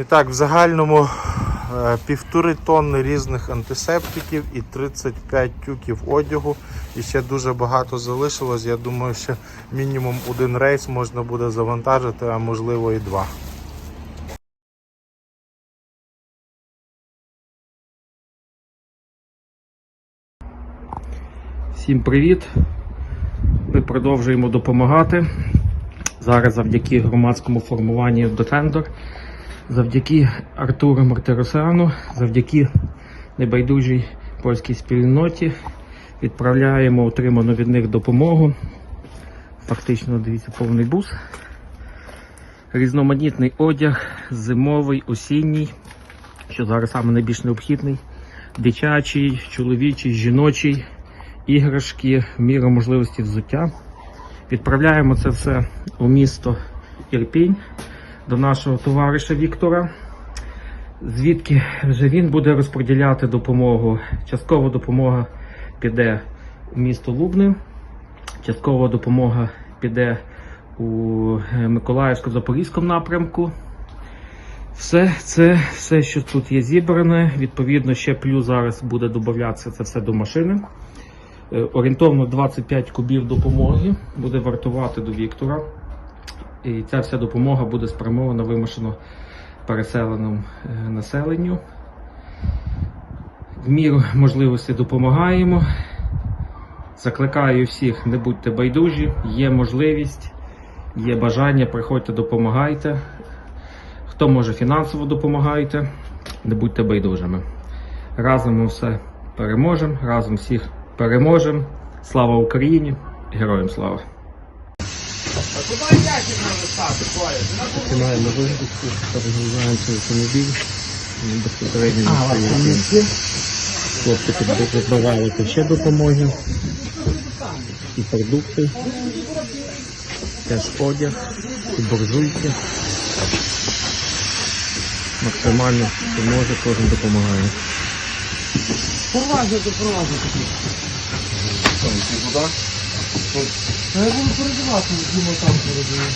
І так, в загальному е, півтори тонни різних антисептиків і 35 тюків одягу. І ще дуже багато залишилось. Я думаю, що мінімум один рейс можна буде завантажити, а можливо і два. Всім привіт! Ми продовжуємо допомагати. Зараз завдяки громадському формуванню Defender, завдяки Артуру Мартиросяну, завдяки небайдужій польській спільноті відправляємо отриману від них допомогу. Фактично, дивіться, повний бус. Різноманітний одяг, зимовий, осінній, що зараз саме найбільш необхідний, дитячий, чоловічий, жіночий іграшки, в міру можливості взуття. Відправляємо це все у місто Ірпінь до нашого товариша Віктора, звідки вже він буде розподіляти допомогу. Часткова допомога піде у місто Лубни, часткова допомога піде у Миколаївсько-Запорізькому напрямку. Все це, все, що тут є зібране, відповідно, ще плюс зараз буде додатися це все до машини. Е, Орієнтовно 25 кубів допомоги буде вартувати до Віктора. І ця вся допомога буде спрямована вимушено переселеному е, населенню. В міру можливості допомагаємо. Закликаю всіх, не будьте байдужі, є можливість, є бажання, приходьте, допомагайте. Хто може фінансово допомагайте, не будьте байдужими. Разом ми все переможемо, разом всіх переможемо. Слава Україні! Героям слава! Починаємо вигрузку, перегружаємо цей автомобіль. Безпосередньо на своїй Хлопці підбивали ще допомоги. І продукти, теж одяг, і буржуйки. Максимально, що може, кожен допомагає. Я буду переживати, Діма там передає.